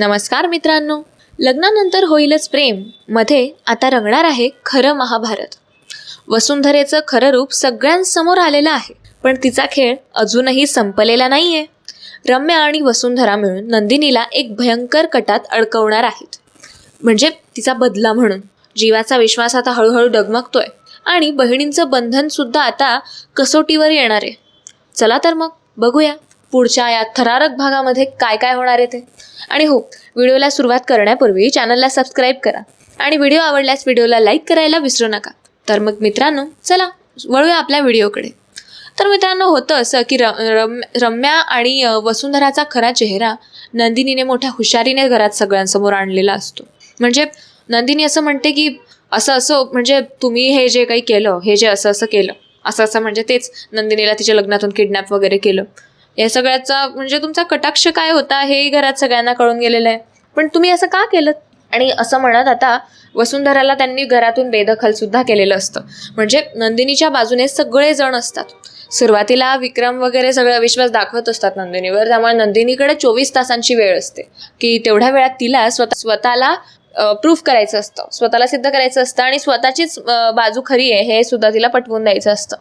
नमस्कार मित्रांनो. लग्नानंतर होईलच प्रेम. मध्ये आता रंगणार आहे खरं महाभारत. वसुंधरेचं खरं रूप सगळ्यांसमोर आलेलं आहे. पण तिचा खेळ अजूनही संपलेला नाहीये. रम्या आणि वसुंधरा मिळून नंदिनीला एक भयंकर कटात अडकवणार आहेत. म्हणजे तिचा बदला म्हणून. जीवाचा विश्वास आता हळूहळू डगमगतोय. आणि बहिणींचं बंधन सुद्धा आता कसोटीवर येणार आहे. चला तर मग बघूया. पुढच्या या थरारक भागामध्ये काय काय होणार आहे ते? आणि हो व्हिडिओला सुरुवात करण्यापूर्वी चॅनलला सबस्क्राईब करा. आणि व्हिडिओ आवडल्यास व्हिडिओला लाईक करायला विसरू नका. तर मग मित्रांनो चला वळूया आपल्या व्हिडिओकडे. तर मित्रांनो होतं असं की र रम रम्या आणि वसुंधराचा खरा चेहरा नंदिनीने मोठ्या हुशारीने घरात सगळ्यांसमोर आणलेला असतो. म्हणजे नंदिनी असं म्हणते की असं असं म्हणजे तुम्ही हे जे काही केलं हे जे असं असं केलं असं असं म्हणजे तेच नंदिनीला तिच्या लग्नातून किडनॅप वगैरे केलं. या सगळ्याचा म्हणजे तुमचा कटाक्ष काय होता हेही घरात सगळ्यांना कळून गेलेलं आहे. पण तुम्ही असं का केलं? आणि असं म्हणत आता वसुंधराला त्यांनी घरातून बेदखल सुद्धा केलेलं असतं. म्हणजे नंदिनीच्या बाजूने सगळे जण असतात. सुरुवातीला विक्रम वगैरे सगळा विश्वास दाखवत असतात नंदिनीवर. त्यामुळे नंदिनीकडे चोवीस तासांची वेळ असते. की तेवढ्या वेळात तिला स्वतः स्वतःला प्रूफ करायचं असतं. स्वतःला सिद्ध करायचं असतं आणि स्वतःचीच बाजू खरी आहे हे सुद्धा तिला पटवून द्यायचं असतं.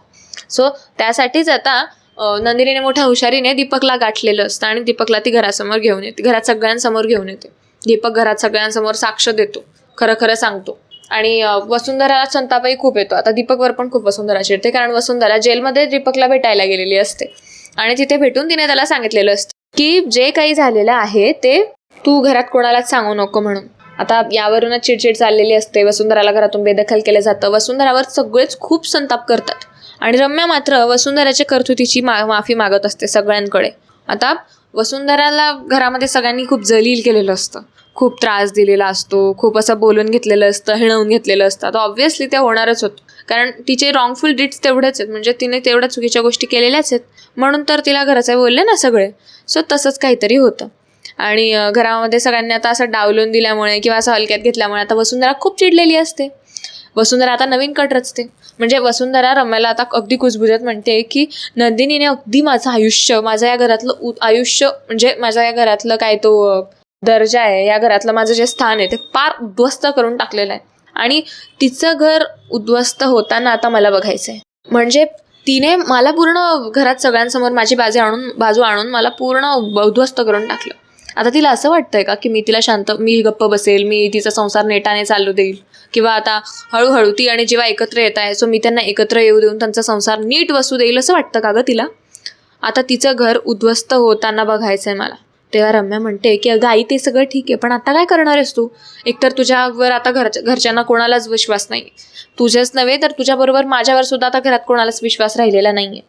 सो त्यासाठीच आता नंदिनीने मोठ्या हुशारीने दीपकला गाठलेलं असतं आणि दीपकला ती घरासमोर घेऊन येते. घरात सगळ्यांसमोर घेऊन येते. दीपक घरात सगळ्यांसमोर साक्ष देतो. खरं खरं सांगतो. आणि वसुंधराला संतापही खूप येतो. आता दीपकवर पण खूप वसुंधरा चिडते कारण वसुंधरा जेलमध्ये दीपकला भेटायला गेलेली असते. आणि तिथे भेटून तिने त्याला सांगितलेलं असतं की जे काही झालेलं आहे ते तू घरात कोणालाच सांगू नको म्हणून. आता यावरूनच चिडचिड चाललेली असते. वसुंधराला घरातून बेदखल केलं जातं. वसुंधरावर सगळेच खूप संताप करतात. आणि रम्या मात्र वसुंधराच्या कर्तुतीची मा माफी मागत असते सगळ्यांकडे. आता वसुंधराला घरामध्ये सगळ्यांनी खूप जलील केलेलं असतं. खूप त्रास दिलेला असतो खूप असं बोलून घेतलेलं असतं हिणवून घेतलेलं असतं. आता ऑब्व्हियसली ते होणारच होतं. कारण तिचे रॉंगफुल डिट्स तेवढेच आहेत. म्हणजे तिने तेवढ्या चुकीच्या गोष्टी केलेल्याच आहेत. म्हणून तर तिला घराचे बोलले ना सगळे. सो तसंच काहीतरी होतं. आणि घरामध्ये सगळ्यांनी आता असं डावलून दिल्यामुळे किंवा असं हलक्यात घेतल्यामुळे आता वसुंधरा खूप चिडलेली असते. वसुंधरा आता नवीन कट रचते. म्हणजे वसुंधरा रम्याला आता अगदी कुजबुजत म्हणते की नंदिनीने अगदी माझं आयुष्य माझं या घरातलं उ आयुष्य म्हणजे माझ्या या घरातलं काय तो दर्जा आहे या घरातलं माझं जे स्थान आहे ते फार उद्ध्वस्त करून टाकलेलं आहे. आणि तिचं घर उद्ध्वस्त होताना आता मला बघायचं आहे म्हणजे तिने मला पूर्ण घरात सगळ्यांसमोर माझी बाजू आणून बाजू आणून मला पूर्ण उद्ध्वस्त करून टाकलं. आता तिला असं वाटतंय का की मी तिला शांत मी गप्प बसेल मी तिचा संसार नेटाने चालू देईल? किंवा आता हळूहळू ती आणि जेव्हा एकत्र येत आहे सो मी त्यांना एकत्र येऊ देऊन त्यांचा संसार नीट बसू देईल असं वाटतं का गं तिला? आता तिचं घर उद्ध्वस्त होताना बघायचं आहे मला. तेव्हा रम्या म्हणते की अगं आई ते सगळं ठीक आहे पण आता काय करणार आहेस तू? एकतर तुझ्यावर आता घरच्या घरच्यांना कोणालाच विश्वास नाही. तुझ्याच नव्हे तर तुझ्याबरोबर माझ्यावर सुद्धा आता घरात कोणालाच विश्वास राहिलेला नाही आहे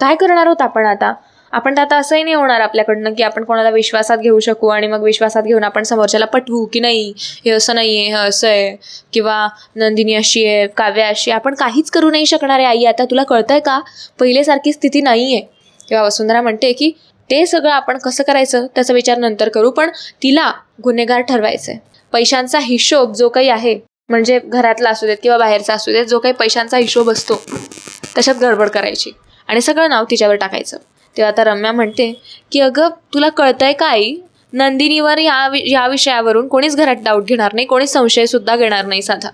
काय करणार आहोत आपण आता? आपण तर आता असंही नाही होणार आपल्याकडनं की आपण कोणाला विश्वासात घेऊ शकू आणि मग विश्वासात घेऊन आपण समोरच्याला पटवू की नाही हे असं नाही आहे हे असं आहे. किंवा नंदिनी अशी आहे काव्या अशी आहे. आपण काहीच करू नाही शकणार आहे आई. आता तुला कळतंय का? पहिलेसारखी स्थिती नाही आहे किंवा वसुंधरा म्हणते की ते सगळं आपण कसं करायचं त्याचा विचार नंतर करू पण तिला गुन्हेगार ठरवायचं आहे पैशांचा हिशोब जो काही आहे म्हणजे घरातला असू देत किंवा बाहेरचा असू देत जो काही पैशांचा हिशोब असतो तशात गडबड करायची आणि सगळं नाव तिच्यावर टाकायचं. तेव्हा आता रम्या म्हणते की अगं तुला कळतंय का आई? नंदिनीवर या वि या विषयावरून कोणीच घरात डाऊट घेणार नाही कोणीच संशयसुद्धा घेणार नाही साधा.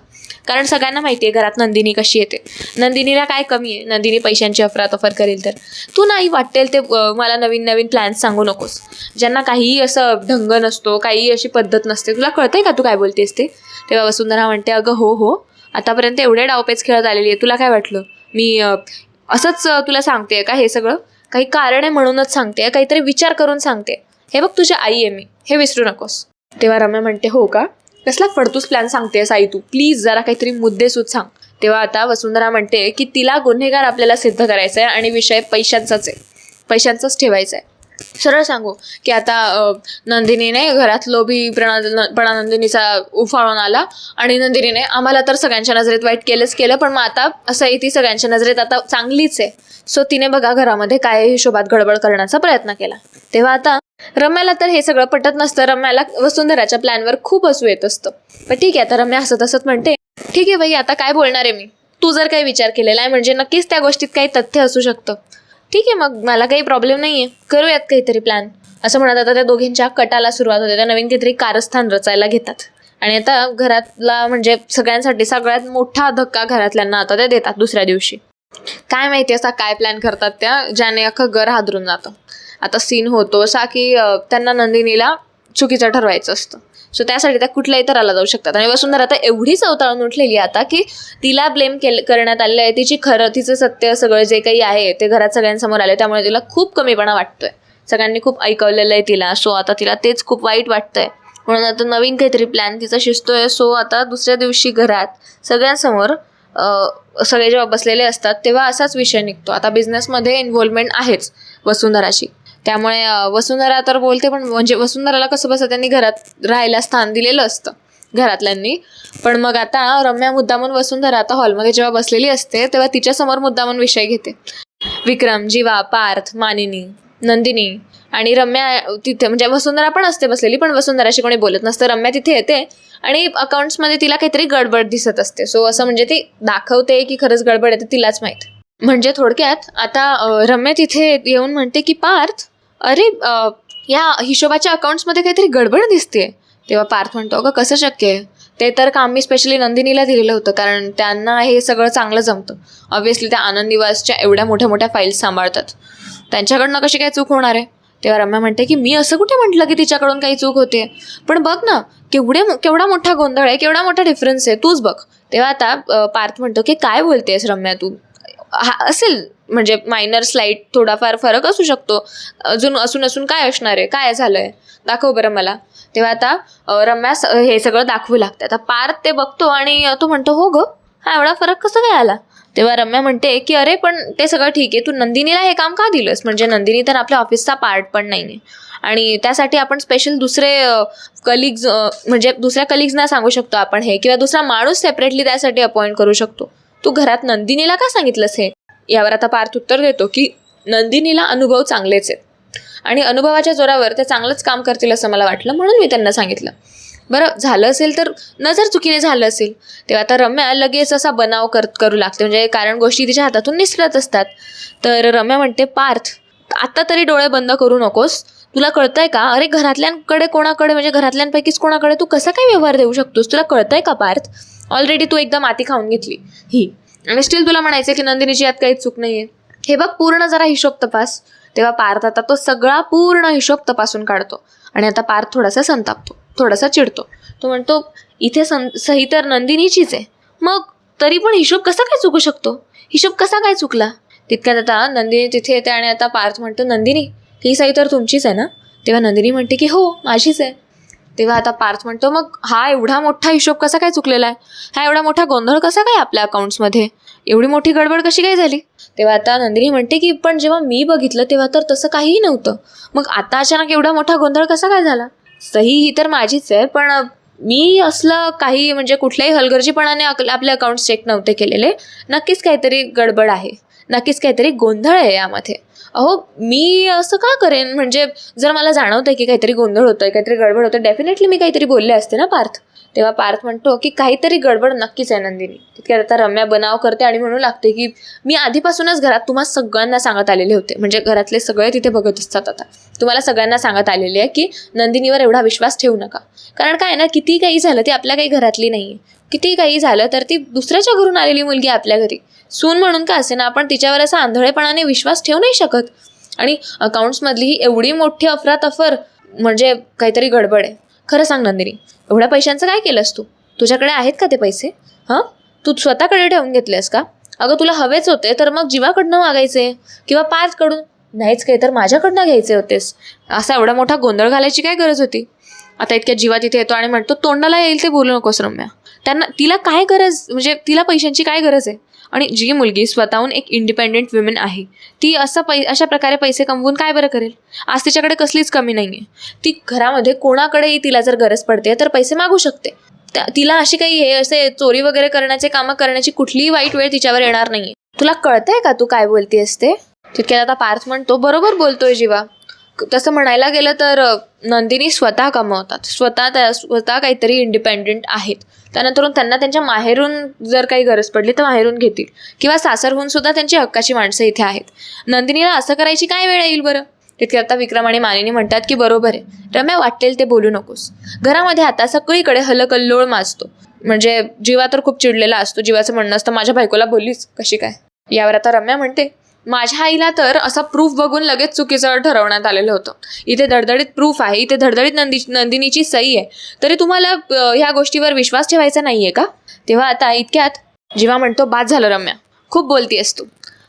कारण सगळ्यांना माहिती आहे घरात नंदिनी कशी येते. नंदिनीला काय कमी आहे? नंदिनी पैशांची अफरातफर करेल तर. तू नाही वाटेल ते मला नवीन नवीन प्लॅन्स सांगू नकोस. ज्यांना काहीही असं ढंग नसतो काहीही अशी पद्धत नसते तुला कळतंय का तू काय बोलतेस ते? तेव्हा वसुंधरा म्हणते अगं हो हो. आतापर्यंत एवढे डावपेच खेळत आलेली आहे तुला काय वाटलं? मी असंच तुला सांगते का हे सगळं? काही कारण आहे म्हणूनच सांगते. काहीतरी विचार करून सांगते. हे बघ तुझी आई आहे मी. हे विसरू नकोस. तेव्हा रम्या म्हणते हो का? कसला फडतूस प्लॅन सांगतेस आई तू? प्लीज जरा काहीतरी मुद्देसूद सांग. तेव्हा आता वसुंधरा म्हणते की तिला गुन्हेगार आपल्याला सिद्ध करायचा आहे आणि विषय पैशांचाच आहे. पैशांचाच ठेवायचा आहे सरळ सांगू की आता नंदिनीने घरात लोभी प्रणा नंदिनीचा उफाळून आला आणि नंदिनीने आम्हाला तर सगळ्यांच्या नजरेत वाईट केलंच केलं पण मग आता असं आहे ती सगळ्यांच्या नजरेत आता चांगलीच आहे. सो तिने बघा घरामध्ये काय हिशोबात गडबड करण्याचा प्रयत्न केला. तेव्हा आता रम्याला तर हे सगळं पटत नसतं. रम्याला वसुंधराच्या प्लॅनवर खूप असू येत असतं. पण ठीक आहे आता रम्या हसत हसत म्हणते ठीक आहे बाई आता काय बोलणार आहे मी? तू जर काही विचार केलेला आहे म्हणजे नक्कीच त्या गोष्टीत काही तथ्य असू शकतं. ठीक आहे मग मला काही प्रॉब्लेम नाही आहे करूयात काहीतरी प्लॅन असं म्हणत आता त्या दोघींच्या कटाला सुरुवात होते. त्या नवीन काहीतरी कारस्थान रचायला घेतात. आणि आता घरातला म्हणजे सगळ्यांसाठी सगळ्यात मोठा धक्का घरातल्यांना आता ते देतात दुसऱ्या दिवशी. काय माहिती असा काय प्लॅन करतात त्या ज्याने अख्खं घर हादरून जातं. आता सीन होतो असा की त्यांना नंदिनीला चुकीचं ठरवायचं असतं. सो त्यासाठी त्या कुठल्याही तराला जाऊ शकतात. आणि वसुंधरा आता एवढी चवताळून उठलेली आता की तिला ब्लेम केल करण्यात आलेलं आहे. तिची खरं तिचं सत्य सगळं जे काही आहे ते घरात सगळ्यांसमोर आले त्यामुळे तिला खूप कमीपणा वाटतोय. सगळ्यांनी खूप ऐकवलेलं आहे तिला. सो आता तिला तेच खूप वाईट वाटतंय. म्हणून आता नवीन काहीतरी प्लॅन तिचा शिजतोय सो आता दुसऱ्या दिवशी घरात सगळ्यांसमोर सगळे जेव्हा बसलेले असतात तेव्हा असाच विषय निघतो. आता बिझनेसमध्ये इन्व्हॉल्वमेंट आहेच वसुंधराशी त्यामुळे वसुंधरा तर बोलते पण म्हणजे वसुंधराला कसं बसं त्यांनी घरात राहायला स्थान दिलेलं असतं घरातल्यांनी. पण मग आता रम्या मुद्दामून वसुंधरा आता हॉलमध्ये जेव्हा बसलेली असते तेव्हा तिच्यासमोर मुद्दामून विषय घेते. विक्रम जीवा पार्थ मानिनी नंदिनी आणि रम्या तिथे म्हणजे वसुंधरा पण असते बसलेली पण वसुंधराशी कोणी बोलत नसतं. रम्या तिथे येते आणि अकाउंट्समध्ये तिला काहीतरी गडबड दिसत असते. सो असं म्हणजे ती दाखवते की खरंच गडबड येते तिलाच माहीत. म्हणजे थोडक्यात आता रम्या तिथे येऊन म्हणते की पार्थ अरे या हिशोबाच्या अकाउंट्समध्ये काहीतरी गडबड दिसते तेव्हा पार्थ म्हणतो अगं कसं शक्य आहे? ते तर काम मी स्पेशली नंदिनीला दिलेलं होतं कारण त्यांना हे सगळं चांगलं जमतं. ऑब्व्हियसली त्या आनंद निवासच्या एवढ्या मोठ्या मोठ्या फाईल्स सांभाळतात. त्यांच्याकडनं कशी काय चूक होणार आहे? तेव्हा रम्या म्हणते की मी असं कुठे म्हटलं की तिच्याकडून काही चूक होते? पण बघ ना केवढे केवढा मोठा गोंधळ आहे केवढा मोठा डिफरन्स आहे. तूच बघ. तेव्हा आता पार्थ म्हणतो की काय बोलतेस रम्या तू? असेल. म्हणजे मायनर स्लाईट थोडाफार फरक असू शकतो. अजून असून असून काय असणार आहे? काय झालं आहे दाखव बरं मला. तेव्हा आता रम्या स- हे सगळं दाखवू लागतं आता पार्थ ते बघतो आणि तो म्हणतो हो ग हा एवढा फरक कसा काय आला? तेव्हा रम्या म्हणते की अरे पण ते सगळं ठीक आहे. तू नंदिनीला हे काम का दिलंस? म्हणजे नंदिनी तर आपल्या ऑफिसचा पार्ट पण नाही आहे आणि त्यासाठी आपण स्पेशल दुसरे कलिग्ज म्हणजे दुसऱ्या कलिग्जना सांगू शकतो आपण हे. किंवा दुसरा माणूस सेपरेटली त्यासाठी अपॉइंट करू शकतो. तू घरात नंदिनीला का सांगितलंस हे? यावर आता पार्थ उत्तर देतो की नंदिनीला अनुभव चांगलेच आहेत. आणि अनुभवाच्या जोरावर ते चांगलंच काम करतील असं मला वाटलं म्हणून मी त्यांना सांगितलं. बरं झालं असेल तर नजर चुकीने झालं असेल. तेव्हा आता रम्या लगेच असा बनाव कर करू लागते. म्हणजे कारण गोष्टी तिच्या हातातून निसरत असतात. तर रम्या म्हणते पार्थ आत्ता तरी डोळे बंद करू नकोस. तुला कळतंय का? अरे घरातल्यांकडे कोणाकडे म्हणजे घरातल्यांपैकीच कोणाकडे तू कसा काय व्यवहार देऊ शकतोस? तुला कळतंय का पार्थ? ऑलरेडी तू एकदा माती खाऊन घेतली. ही. आणि स्टील तुला म्हणायचं की नंदिनीची यात काही चूक नाही आहे हे बघ पूर्ण जरा हिशोब तपास. तेव्हा पार्थ आता तो सगळा पूर्ण हिशोब तपासून काढतो. आणि आता पार्थ थोडासा संतापतो. थोडासा चिडतो. तो म्हणतो इथे सं सही तर नंदिनीचीच आहे. मग तरी पण हिशोब कसा काय चुकू शकतो? हिशोब कसा काय चुकला? तितक्यात आता नंदिनी तिथे येते आणि आता पार्थ म्हणतो नंदिनी ही सही तर तुमचीच आहे ना? तेव्हा नंदिनी म्हणते की हो माझीच आहे. तेव्हा आता पार्थ म्हणतो मग हा एवढा मोठा हिशोब कसा काय चुकलेला आहे? हा एवढा मोठा गोंधळ कसा काय आपल्या अकाउंट्समध्ये एवढी मोठी गडबड कशी काय झाली? तेव्हा आता नंदिनी म्हणते की पण जेव्हा मी बघितलं तेव्हा तर तसं काहीही नव्हतं. मग आता अचानक एवढा मोठा गोंधळ कसा काय झाला? सही ही तर माझीच आहे पण मी असलं काही म्हणजे कुठल्याही हलगर्जीपणाने अक- आपले अकाउंट्स चेक नव्हते केलेले. नक्कीच काहीतरी गडबड आहे. नक्कीच काहीतरी गोंधळ आहे यामध्ये. अहो मी असं का करेन? म्हणजे जर मला जाणवतं की काहीतरी गोंधळ होतोय काहीतरी गडबड होतं डेफिनेटली मी काहीतरी बोलले असते ना पार्थ? तेव्हा पार्थ म्हणतो की काहीतरी गडबड नक्कीच आहे नंदिनी. तितक्यात आता रम्या बनाव करते आणि म्हणू लागते की मी आधीपासूनच घरात तुम्हा सगळ्यांना सांगत आलेले होते. म्हणजे घरातले सगळे तिथे बघत असतात आता. तुम्हाला सगळ्यांना सांगत आलेले आहे की नंदिनीवर एवढा विश्वास ठेवू नका. कारण काय ना किती काही झालं ती आपल्या काही घरातली नाही आहे. किती काही झालं तर ती दुसऱ्याच्या घरून आलेली मुलगी आपल्या घरी. सून म्हणून का असे ना आपण तिच्यावर असा आंधळेपणाने विश्वास ठेवू नाही शकत. आणि अकाउंट्समधली ही एवढी मोठी अफरातफर म्हणजे काहीतरी गडबड आहे. खरं सांग नंदिनी एवढ्या पैशांचं काय केलंस तू? तुझ्याकडे आहेत का ते पैसे? हां? तू स्वतःकडे ठेवून घेतलेस का? अगं तुला हवेच होते तर मग जीवाकडनं मागायचे किंवा पाचकडून नाहीच काही तर माझ्याकडनं घ्यायचे होतेस. असा एवढा मोठा गोंधळ घालायची काय गरज होती? आता इतक्या जीवा तिथे येतो आणि म्हणतो तोंडाला येईल ते बोलू नकोस रम्या. त्यांना तिला काय गरज म्हणजे तिला पैशांची काय गरज आहे? आणि जी मुलगी स्वतःहून एक इंडिपेंडेंट वुमेन आहे ती असं पै अशा प्रकारे पैसे कमवून काय बरं करेल? आज तिच्याकडे कसलीच कमी नाही आहे ती घरामध्ये कोणाकडेही तिला जर गरज पडते तर पैसे मागू शकते. त्या- तिला अशी काही हे असे चोरी वगैरे करण्याचे कामं करण्याची कुठलीही वाईट वेळ तिच्यावर येणार नाही तुला कळतंय का तू काय बोलती ते? तितक्यात आता पार्थ म्हणतो बरोबर बोलतोय जीवा. तसं म्हणायला गेलं तर नंदिनी स्वतः कमवतात. स्वतः त्या स्वतः काहीतरी इंडिपेंडेंट आहेत. त्यानंतर त्यांना त्यांच्या माहेरून जर काही गरज पडली तर माहेरून घेतील. किंवा सासरहून सुद्धा त्यांची हक्काची माणसं इथे आहेत. नंदिनीला असं करायची काय वेळ येईल बरं? तिथे आता विक्रम आणि मानिनी म्हणतात की बरोबर आहे. रम्या वाटेल ते बोलू नकोस. घरामध्ये आता सगळीकडे हलकल्लोळ माजतो. म्हणजे जीवा तर खूप चिडलेला असतो. जीवाचं म्हणणं असतं माझ्या बायकोला बोललीच कशी काय? यावर आता रम्या म्हणते माझ्या आईला तर असा प्रूफ बघून लगेच चुकीचं ठरवण्यात आलेलं होतं. इथे धडधडीत प्रूफ आहे इथे धडधडीत नंदी नंदिनीची सही आहे. तरी तुम्हाला ह्या गोष्टीवर विश्वास ठेवायचा नाहीये का? तेव्हा आता इतक्यात जीवा म्हणतो बाद झालं रम्या. खूप बोलती तू.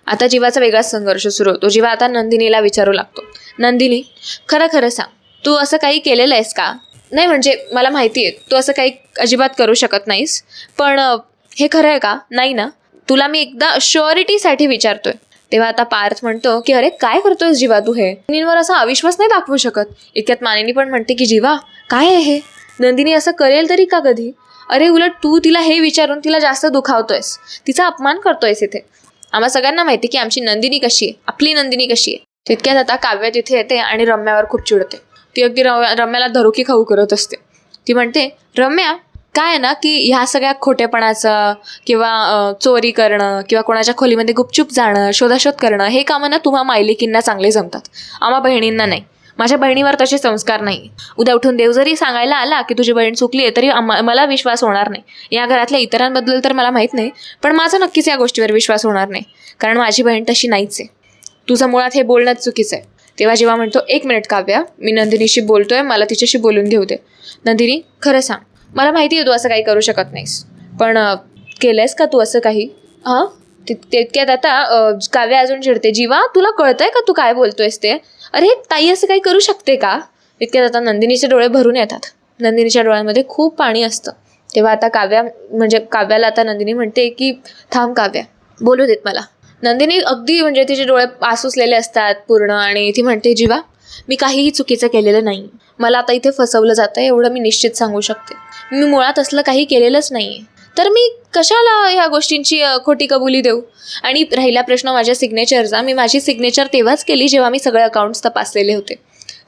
आता जीवाचा वेगळाच संघर्ष सुरू होतो. जीवा आता नंदिनीला विचारू लागतो. नंदिनी खरं खरं सांग. तू असं काही केलेलं आहेस का? नाही म्हणजे मला माहिती आहे. तू असं काही अजिबात करू शकत नाहीस. पण हे खरं आहे का? नाही ना. तुला मी एकदा शुअरिटीसाठी विचारतोय. तेव्हा आता पार्थ म्हणतो की अरे काय करतोयस जीवा तू हे? नंदिनीवर असा अविश्वास नाही दाखवू शकत. इतक्यात मानिनी पण म्हणते की जीवा काय आहे हे? नंदिनी असं करेल तरी का कधी? अरे उलट तू तिला हे विचारून तिला जास्त दुखावतोयस. तिचा अपमान करतोयस इथे. आम्हा सगळ्यांना माहिती की आमची नंदिनी कशी आहे. आपली नंदिनी कशी आहे. तितक्यात आता काव्य तिथे येते आणि रम्यावर खूप चिडते. ती अगदी रम्या रम्याला धरोकी खाऊ करत असते. ती म्हणते रम्या काय आहे ना की ह्या सगळ्या खोटेपणाचं किंवा चोरी करणं किंवा कोणाच्या खोलीमध्ये गुपचूप जाणं शोधाशोध करणं हे कामं ना तुम्हा मायलिकींना चांगले जमतात. आम्हा बहिणींना नाही. माझ्या बहिणीवर तसे संस्कार नाही. उद्या उठून देव जरी सांगायला आला की तुझी बहीण चुकली आहे तरी मला विश्वास होणार नाही. या घरातल्या इतरांबद्दल तर मला माहीत नाही पण माझा नक्कीच या गोष्टीवर विश्वास होणार नाही. कारण माझी बहीण तशी नाहीच आहे. तुझं मुळात हे बोलणंच चुकीचं आहे. तेव्हा जेव्हा म्हणतो एक मिनिट काव्या मी नंदिनीशी बोलतोय मला तिच्याशी बोलून घेऊ दे. नंदिनी खरं सांग मला माहिती आहे तू असं काही करू शकत नाहीस. पण अं, केलंयस का तू असं काही? हां? तितक्यात आता काव्या अजून चिडते. जीवा तुला कळतंय का तू काय बोलतोयस ते? अरे ताई असं काही करू शकते का? तितक्यात आता नंदिनीचे डोळे भरून येतात. नंदिनीच्या डोळ्यांमध्ये खूप पाणी असतं. तेव्हा आता काव्या म्हणजे काव्याला आता नंदिनी म्हणते की थांब काव्या बोलू देत मला. नंदिनी अगदी म्हणजे तिचे डोळे आसुसलेले असतात पूर्ण आणि ती म्हणते जीवा मी काहीही चुकीचं केलेलं नाही. मला आता इथे फसवलं जातं एवढं मी निश्चित सांगू शकते. मी मुळात असलं काही केलेलंच नाही आहे तर मी कशाला ह्या गोष्टींची खोटी कबुली देऊ? आणि राहिला प्रश्न माझ्या सिग्नेचरचा मी माझी सिग्नेचर तेव्हाच केली जेव्हा मी सगळे अकाउंट्स तपासलेले होते.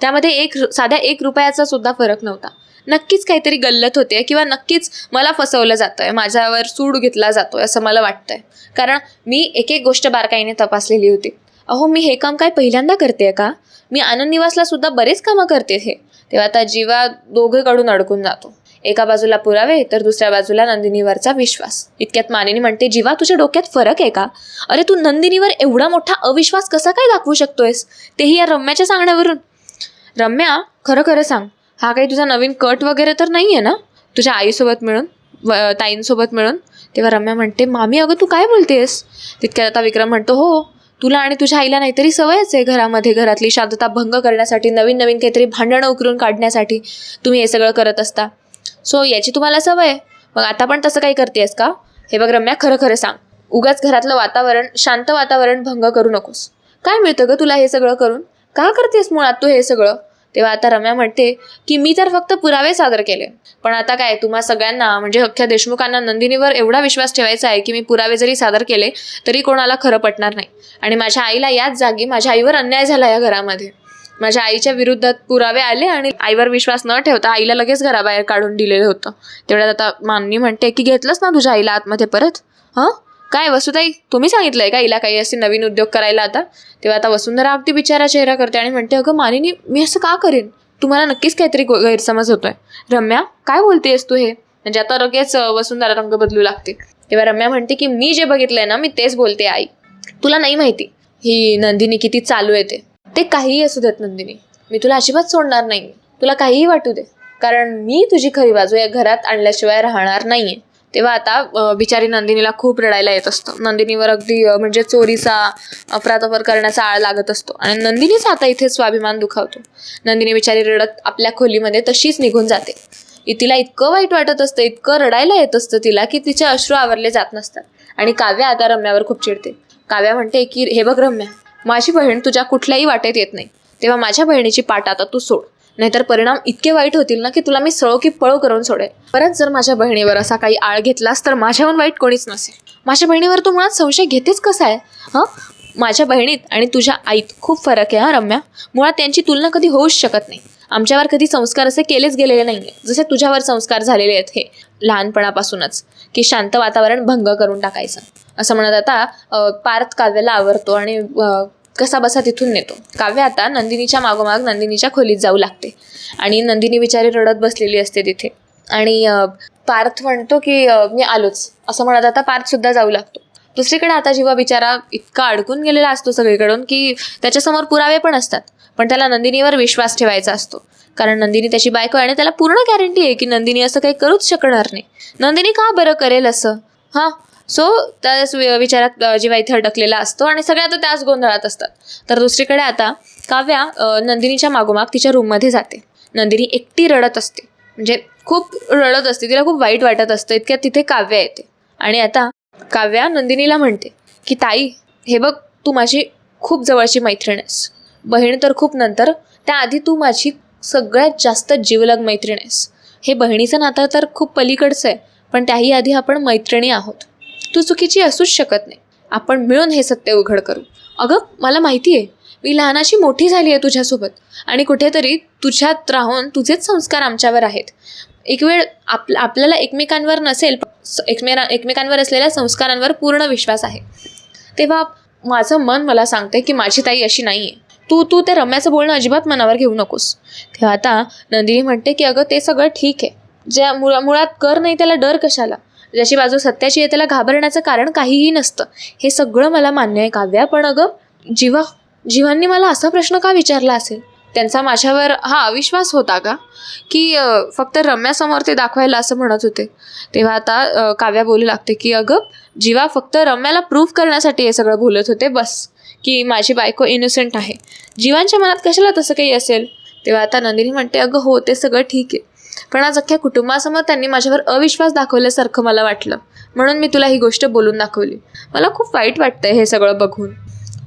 त्यामध्ये एक रु- साध्या एक रुपयाचा सुद्धा फरक नव्हता. नक्कीच काहीतरी गल्लत होते किंवा नक्कीच मला फसवलं जातं आहे माझ्यावर सूड घेतला जातो आहे असं मला वाटतं आहे कारण मी एक एक गोष्ट बारकाईने तपासलेली होती. अहो मी हे काम काय पहिल्यांदा करते का? मी आनंद निवासला सुद्धा बरेच कामं करते हे. तेव्हा आता जीवा दोघेकडून अडकून जातो. एका बाजूला पुरावे तर दुसऱ्या बाजूला नंदिनीवरचा विश्वास. इतक्यात मानिनी म्हणते जीवा तुझ्या डोक्यात फरक आहे का? अरे तू नंदिनीवर एवढा मोठा अविश्वास कसा काय दाखवू शकतोयस? तेही या रम्याच्या सांगण्यावरून. रम्या खरं खरं सांग. हा काही तुझा नवीन कट वगैरे तर नाही आहे ना? तुझ्या आईसोबत मिळून व ताईंसोबत मिळून? तेव्हा रम्या म्हणते मामी अगं तू काय बोलतेस तितक्यात आता विक्रम म्हणतो हो तुला आणि तुझ्या आईला नाहीतरी सवयच आहे घरामध्ये घरातली शांतता भंग करण्यासाठी नवीन नवीन काहीतरी भांडणं उकरून काढण्यासाठी. तुम्ही हे सगळं करत असता. सो याची तुम्हाला सवय. आहे मग आता पण तसं काही करतेस का? हे बघ रम्या खरं खरं सांग. उगाच घरातलं वातावरण शांत वातावरण भंग करू नकोस. काय मिळतं ग तुला हे सगळं करून? का करतेस मुळात तू हे सगळं? तेव्हा आता रम्या म्हणते की मी तर फक्त पुरावे सादर केले. पण आता काय तुम्हा सगळ्यांना म्हणजे अख्ख्या देशमुखांना नंदिनीवर एवढा विश्वास ठेवायचा आहे की मी पुरावे जरी सादर केले तरी कोणाला खरं पटणार नाही. आणि माझ्या आईला याच जागी माझ्या आईवर अन्याय झाला या घरामध्ये. माझ्या आईच्या विरुद्धात पुरावे आले आणि आईवर विश्वास न ठेवता आईला लगेच घराबाहेर काढून दिलेलं होतं. तेवढ्यात आता माननी म्हणते की घेतलंच ना तुझ्या आईला आतमध्ये परत? हां? काय वसुताई तुम्ही सांगितलंय का हिला काही असे नवीन उद्योग करायला आता? तेव्हा आता वसुंधरा अगदी बिचारा चेहरा करते आणि म्हणते अगं मानिनी मी असं का करेन? तुम्हाला नक्कीच काहीतरी गैरसमज होतोय. रम्या काय बोलतेस तू हे? म्हणजे आता लगेच वसुंधरा रंग बदलू लागते. तेव्हा रम्या म्हणते की मी जे बघितलंय ना मी तेच बोलते आई. तुला नाही माहिती ही नंदिनी किती चालू आहे ते काहीही असू देत नंदिनी. मी तुला अजिबात सोडणार नाही. तुला काहीही वाटू दे. कारण मी तुझी खरी बाजू या घरात आणल्याशिवाय राहणार नाही आहे तेव्हा आता बिचारी नंदिनीला खूप रडायला येत असतं. नंदिनीवर अगदी म्हणजे चोरीचा अपराधवर करण्याचा आळ लागत असतो. आणि नंदिनीच आता इथे स्वाभिमान दुखावतो. नंदिनी बिचारी रडत आपल्या खोलीमध्ये तशीच निघून जाते. तिला इतकं वाईट वाटत असतं इतकं रडायला येत असतं तिला की तिचे अश्रू आवरले जात नसतात. आणि काव्या आता रम्यावर खूप चिडते. काव्या म्हणते की हे बघ रम्या माझी बहीण तुझ्या कुठल्याही वाटेत येत नाही. तेव्हा माझ्या बहिणीची पाठ आता तू सोड. नाहीतर परिणाम इतके वाईट होतील ना की तुला मी सळो की पळो करून सोडेल परत जर माझ्या बहिणीवर असा काही आळ घेतलास तर माझ्याहून वाईट कोणीच नसेल. माझ्या बहिणीवर तू मुळात संशय घेतेच कसा आहे? हां? माझ्या बहिणीत आणि तुझ्या आईत खूप फरक आहे हा रम्या? मुळात त्यांची तुलना कधी होऊच शकत नाही. आमच्यावर कधी संस्कार असे केलेच गेलेले नाही आहे जसे तुझ्यावर संस्कार झालेले आहेत हे लहानपणापासूनच. की शांत वातावरण भंग करून टाकायचं. असं म्हणत आता पार्थ काव्याला आवरतो आणि कसा बसा तिथून नेतो. काव्य आता नंदिनीच्या मागोमाग नंदिनीच्या खोलीत जाऊ लागते. आणि नंदिनी बिचारी रडत बसलेली असते तिथे. आणि पार्थ म्हणतो की मी आलोच. असं म्हणत आता पार्थ सुद्धा जाऊ लागतो. दुसरीकडे आता जेव्हा बिचारा इतका अडकून गेलेला असतो सगळीकडून की त्याच्यासमोर पुरावे पण असतात. पण त्याला नंदिनीवर विश्वास ठेवायचा असतो. कारण नंदिनी त्याची बायको आहे आणि त्याला पूर्ण गॅरंटी आहे की नंदिनी असं काही करूच शकणार नाही. नंदिनी का बरं करेल असं? हां? सो त्याच वि- विचारात जेव्हा इथे अडकलेला असतो आणि सगळे आता त्याच गोंधळात असतात. तर दुसरीकडे आता काव्या नंदिनीच्या मागोमाग तिच्या रूममध्ये जाते. नंदिनी एकटी रडत असते. म्हणजे खूप रडत असते. तिला खूप वाईट वाटत असतं. इतक्यात तिथे काव्या येते. आणि आता काव्या नंदिनीला म्हणते की ताई हे बघ तू माझी खूप जवळची मैत्रीण आहेस. बहीण तर खूप नंतर त्याआधी तू माझी सगळ्यात जास्त जीवलग मैत्रीण आहेस. हे बहिणीचं नातं तर खूप पलीकडचं आहे पण त्याही आधी आपण मैत्रिणी आहोत. तू चुकीची असूच शकत नाही. आपण मिळून हे सत्य उघड करू. अगं मला माहिती आहे मी लहानाशी मोठी झाली आहे तुझ्यासोबत आणि कुठेतरी तुझ्यात राहून तुझेच संस्कार आमच्यावर आहेत. एक वेळ आप आपल्याला एकमेकांवर नसेल एकमेरा एकमेकांवर असलेल्या संस्कारांवर पूर्ण विश्वास आहे. तेव्हा माझं मन मला सांगते की माझी ताई अशी नाही आहे तू तू ते रम्याचं बोलणं अजिबात मनावर घेऊ नकोस. तेव्हा आता नंदिनी म्हणते की अगं ते सगळं ठीक आहे. ज्या मुळा मुळात कर नाही त्याला डर कशाला? ज्याची बाजू सत्याची आहे त्याला घाबरण्याचं कारण काहीही नसतं. हे सगळं मला मान्य आहे काव्या. पण अगं जीवा जीवांनी मला असा प्रश्न का विचारला असेल? त्यांचा माझ्यावर हा अविश्वास होता का? की फक्त रम्यासमोर ते दाखवायला असं म्हणत होते. तेव्हा आता काव्या बोलू लागते की अगं जीवा फक्त रम्याला प्रूव्ह करण्यासाठी हे सगळं बोलत होते. बस की माझी बायको इनोसेंट आहे. जीवांच्या मनात कशाला तसं काही असेल? तेव्हा आता नंदिनी म्हणते अगं हो ते सगळं ठीक आहे. पण आज अख्ख्या कुटुंबासमोर त्यांनी माझ्यावर अविश्वास दाखवल्यासारखं मला वाटलं. म्हणून मी तुला ही गोष्ट बोलून दाखवली. मला खूप वाईट वाटतंय हे सगळं बघून.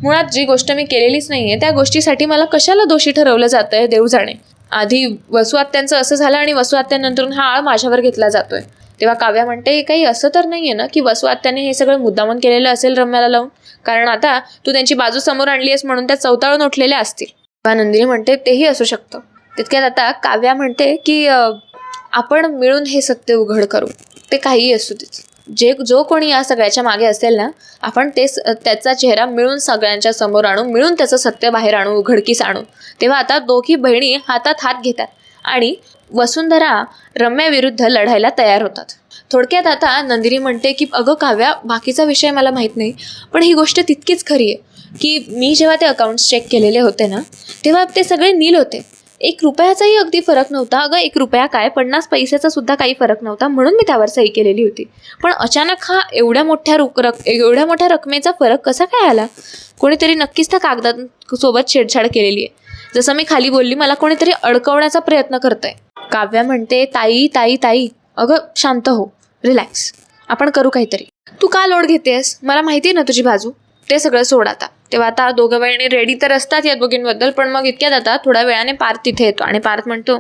मुळात जी गोष्ट मी केलेलीच नाही आहे त्या गोष्टीसाठी मला कशाला दोषी ठरवलं जातं आहे देव जाणे? आधी वसुआत्यांचं असं झालं आणि वसू हा आळ माझ्यावर घेतला जातोय. तेव्हा काव्या म्हणते काही असं तर नाही आहे ना की वसुआत्याने हे सगळं मुद्दामून केलेलं असेल रम्याला लावून? कारण आता तू त्यांची बाजू समोर आणली आहेस म्हणून त्या चौताळून उठलेल्या असतील. नंदिनी म्हणते तेही असू शकतं. तितक्यात आता काव्या म्हणते की आपण मिळून हे सत्य उघड करू. ते काहीही असू देत. जे जो कोणी या सगळ्याच्या मागे असेल ना आपण ते स- त्याचा चेहरा मिळून सगळ्यांच्या समोर आणू मिळून त्याचं सत्य बाहेर आणू उघडकीस आणू. तेव्हा आता दोघी बहिणी हातात हात घेतात आणि वसुंधरा रम्याविरुद्ध लढायला तयार होतात. थोडक्यात आता नंदिनी म्हणते की अगं काव्या बाकीचा विषय मला माहीत नाही पण ही गोष्ट तितकीच खरी आहे की मी जेव्हा ते अकाउंट्स चेक केलेले होते ना तेव्हा ते सगळे नील होते. एक रुपयाचाही अगदी फरक नव्हता. अगं एक रुपया काय? पन्नास पैशाचा सुद्धा काही फरक नव्हता. म्हणून मी त्यावर सही केलेली होती. पण अचानक हा एवढ्या मोठ्या रुक रक एवढ्या मोठ्या रकमेचा फरक कसा काय आला? कोणीतरी नक्कीच त्या कागदात सोबत छेडछाड केलेली आहे. जसं मी खाली बोलली मला कोणीतरी अडकवण्याचा प्रयत्न करतंय. काव्या म्हणते ताई ताई ताई. अगं शांत हो. रिलॅक्स. आपण करू काहीतरी. तू का लोड घेतेस मला माहिती आहे ना तुझी बाजू. ते सगळं सोड आता. तेव्हा आता दोघं बहिणी रेडी तर असतात या दोघींबद्दल पण मग इतक्यात आता थोड्या वेळाने पार्थ तिथे येतो. आणि पार्थ म्हणतो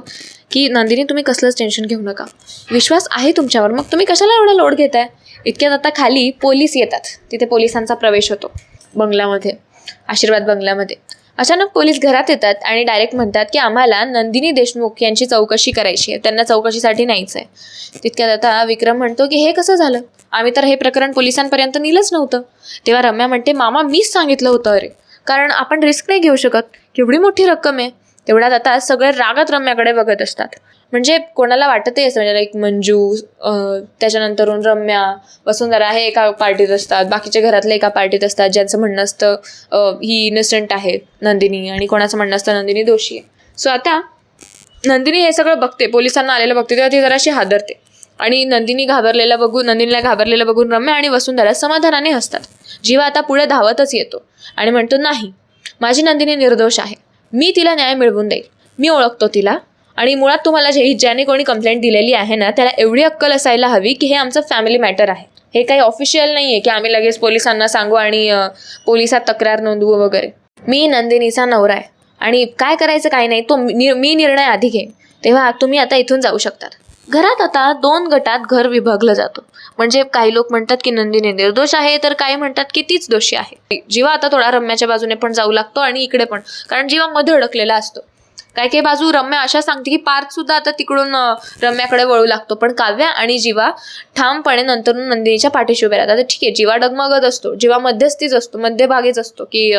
की नंदिनी तुम्ही कसलंच टेन्शन घेऊ नका. विश्वास आहे तुमच्यावर. मग तुम्ही कशाला एवढा लोड घेताय? इतक्यात आता खाली पोलीस येतात. तिथे पोलिसांचा प्रवेश होतो बंगल्यामध्ये आशीर्वाद बंगल्यामध्ये. अचानक पोलीस घरात येतात आणि डायरेक्ट म्हणतात की आम्हाला नंदिनी देशमुख यांची चौकशी करायची आहे. त्यांना चौकशीसाठी न्यायचं आहे तितक्यात आता विक्रम म्हणतो की हे कसं झालं? आम्ही तर हे प्रकरण पोलिसांपर्यंत नेलंच नव्हतं. तेव्हा रम्या म्हणते मामा मीच सांगितलं होतं अरे. कारण आपण रिस्क नाही घेऊ शकत. केवढी मोठी रक्कम आहे. तेवढ्यात आता सगळे रागात रम्याकडे बघत असतात. म्हणजे कोणाला वाटतही असं म्हणजे लाईक मंजू त्याच्यानंतरून रम्या वसुंधरा हे एका पार्टीत असतात. बाकीच्या घरातले एका पार्टीत असतात. ज्यांचं म्हणणं असतं ही इनसेंट आहे नंदिनी आणि कोणाचं म्हणणं असतं नंदिनी दोषी आहे. सो आता नंदिनी हे सगळं बघते. पोलिसांना आलेलं बघते. तेव्हा ती जराशी हादरते. आणि नंदिनी घाबरलेला बघून नंदिनीला घाबरलेलं बघून रम्या आणि वसुंधरा समाधानाने हसतात. जीवा आता पुढे धावतच येतो आणि म्हणतो नाही माझी नंदिनी निर्दोष आहे. मी तिला न्याय मिळवून देईल. मी ओळखतो तिला आणि मुळात तुम्हाला जे ज्याने कोणी कंप्लेंट दिलेली आहे ना त्याला एवढी अक्कल असायला हवी की हे आमचं फॅमिली मॅटर आहे. हे काही ऑफिशियल नाही आहे की आम्ही लगेच पोलिसांना सांगू आणि पोलिसात तक्रार नोंदवू वगैरे. मी नंदिनीचा नवरा आहे आणि काय करायचं काय नाही तो मी मी निर्णय आधी घेईन. तेव्हा तुम्ही आता इथून जाऊ शकतात. घरात आता दोन गटात घर विभागलं जातं. म्हणजे काही लोक म्हणतात की नंदिनी निर्दोष आहे तर काही म्हणतात की तीच दोषी आहे. जीवा आता थोडा रम्याच्या बाजूने पण जाऊ लागतो आणि इकडे पण. कारण जीवा मध्ये अडकलेला असतो. काही काही बाजू रम्या अशा सांगते की पार्थ सुद्धा आता तिकडून रम्याकडे वळू लागतो. पण काव्या आणि जीवा ठामपणे नंतर नंदिनीच्या पाठीशी उभ्या राहतात. ठीक आहे जीवा डगमगत असतो जीवा मध्यस्थीच असतो मध्यभागीच असतो की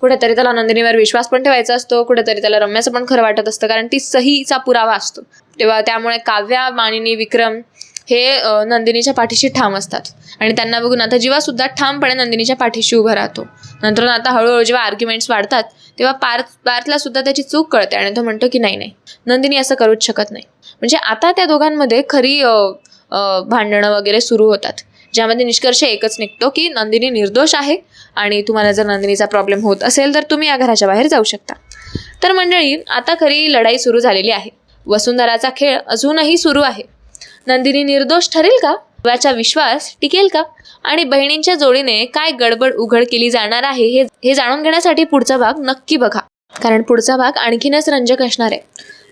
कुठेतरी त्याला नंदिनीवर विश्वास पण ठेवायचा असतो कुठेतरी त्याला रम्याचं पण खरं वाटत असतं कारण ती सहीचा पुरावा असतो. तेव्हा त्यामुळे काव्या मानिनी विक्रम हे नंदिनीच्या पाठीशी ठाम असतात. आणि त्यांना बघून आता जीवा सुद्धा ठामपणे नंदिनीच्या पाठीशी उभा राहतो. नंतर आता हळूहळू जेव्हा आर्ग्युमेंट्स वाढतात तेव्हा पार्थ पार्थला सुद्धा त्याची चूक कळते आणि तो म्हणतो की नाही नाही नंदिनी असं करूच शकत नाही. म्हणजे आता त्या दोघांमध्ये खरी भांडणं वगैरे सुरू होतात. ज्यामध्ये निष्कर्ष एकच निघतो की नंदिनी निर्दोष आहे आणि तुम्हाला जर नंदिनीचा प्रॉब्लेम होत असेल तर तुम्ही या घराच्या बाहेर जाऊ शकता. तर मंडळी आता खरी लढाई सुरू झालेली आहे. वसुंधराचा खेळ अजूनही सुरू आहे. नंदिनी निर्दोष ठरेल का? वाचा विश्वास टिकेल का? आणि बहिणींच्या जोडीने काय गडबड उघड केली जाणार आहे हे हे जाणून घेण्यासाठी पुढचा भाग नक्की बघा. कारण पुढचा भाग आणखीनच रंजक असणार आहे.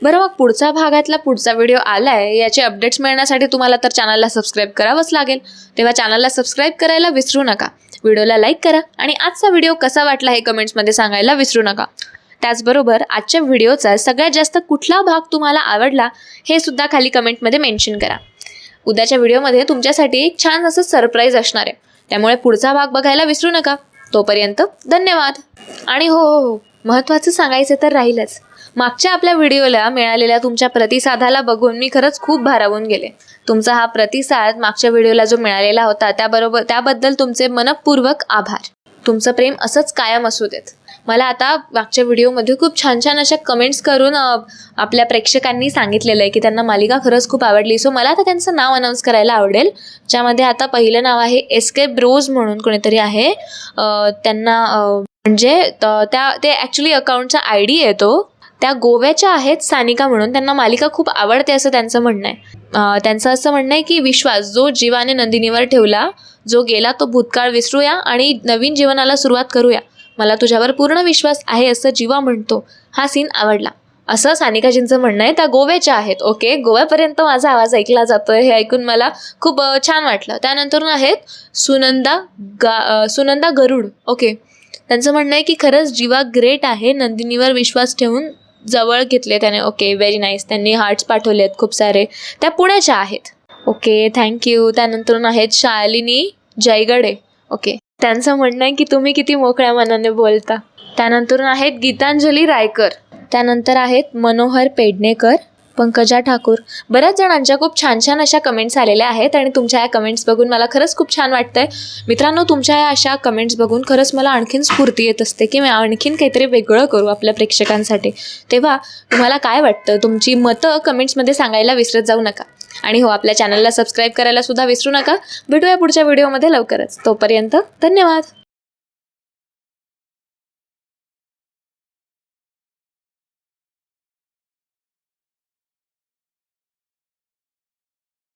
बरं मग पुढचा भागातला पुढचा व्हिडिओ आलाय याचे अपडेट्स मिळण्यासाठी तुम्हाला तर चॅनलला सबस्क्राईब करावंच लागेल. तेव्हा चॅनलला सबस्क्राईब करायला विसरू नका. व्हिडिओला लाईक करा आणि आजचा व्हिडिओ कसा वाटला हे कमेंट्समध्ये सांगायला विसरू नका. त्याचबरोबर आजच्या व्हिडिओचा सगळ्यात जास्त कुठला भाग तुम्हाला आवडला हे सुद्धा खाली कमेंटमध्ये मेन्शन करा. उद्याच्या व्हिडिओमध्ये तुमच्यासाठी एक छान असं सरप्राईज असणार आहे. त्यामुळे पुढचा भाग बघायला विसरू नका. तोपर्यंत धन्यवाद. आणि हो हो हो महत्त्वाचं सांगायचं तर राहीलच. मागच्या आपल्या व्हिडिओला मिळालेल्या तुमच्या प्रतिसादाला बघून मी खरंच खूप भारावून गेले. तुमचा हा प्रतिसाद मागच्या व्हिडिओला जो मिळालेला होता त्याबरोबर त्याबद्दल तुमचे मनपूर्वक आभार. तुमचं प्रेम असंच कायम असू देत. मला आता मागच्या व्हिडिओमध्ये खूप छान छान अशा कमेंट्स करून आपल्या प्रेक्षकांनी सांगितलेलं आहे की त्यांना मालिका खरंच खूप आवडली. सो मला आता त्यांचं नाव अनाऊन्स करायला आवडेल. ज्यामध्ये आता पहिलं नाव आहे एस्के ब्रोज म्हणून कोणीतरी आहे. त्यांना म्हणजे त्या ते ॲक्च्युली अकाउंटचा आय डी येतो त्या गोव्याच्या आहेत सानिका म्हणून. त्यांना मालिका खूप आवडते असं त्यांचं म्हणणं आहे. त्यांचं असं म्हणणं आहे की विश्वास जो जीवाने नंदिनीवर ठेवला जो गेला तो भूतकाळ विसरूया आणि नवीन जीवनाला सुरुवात करूया. मला तुझ्यावर पूर्ण विश्वास आहे असं जीवा म्हणतो. हा सीन आवडला. असं सानिकाजींचं म्हणणं आहे त्या गोव्याच्या आहेत ओके गोव्यापर्यंत माझा आवाज ऐकला जातोय हे ऐकून मला खूप छान वाटलं. त्यानंतरून आहेत सुनंदा गा सुनंदा गरुड ओके त्यांचं म्हणणं आहे की खरंच जीवा ग्रेट आहे नंदिनीवर विश्वास ठेवून जवळ घेतले त्याने ओके व्हेरी नाईस त्यांनी हार्ट्स पाठवले आहेत खूप सारे. त्या पुण्याच्या आहेत. ओके थँक्यू त्यानंतरून आहेत शालिनी जयगडे ओके त्यांचं म्हणणं आहे की तुम्ही किती मोकळ्या मनाने बोलता. त्यानंतर आहेत गीतांजली रायकर. त्यानंतर आहेत मनोहर पेडणेकर पंकजा ठाकूर. बऱ्याच जणांच्या खूप छान छान अशा कमेंट्स आलेल्या आहेत आणि तुमच्या या कमेंट्स बघून मला खरंच खूप छान वाटतंय. मित्रांनो तुमच्या या अशा कमेंट्स बघून खरंच मला आणखीन स्फूर्ती येत असते की मी आणखीन काहीतरी वेगळं करू आपल्या प्रेक्षकांसाठी. तेव्हा तुम्हाला काय वाटतं? तुमची मतं कमेंट्समध्ये सांगायला विसरत जाऊ नका. आणि हो आपल्या चॅनलला सबस्क्राईब करायला सुद्धा विसरू नका. भेटूया पुढच्या व्हिडिओमध्ये लवकरच. तोपर्यंत धन्यवाद.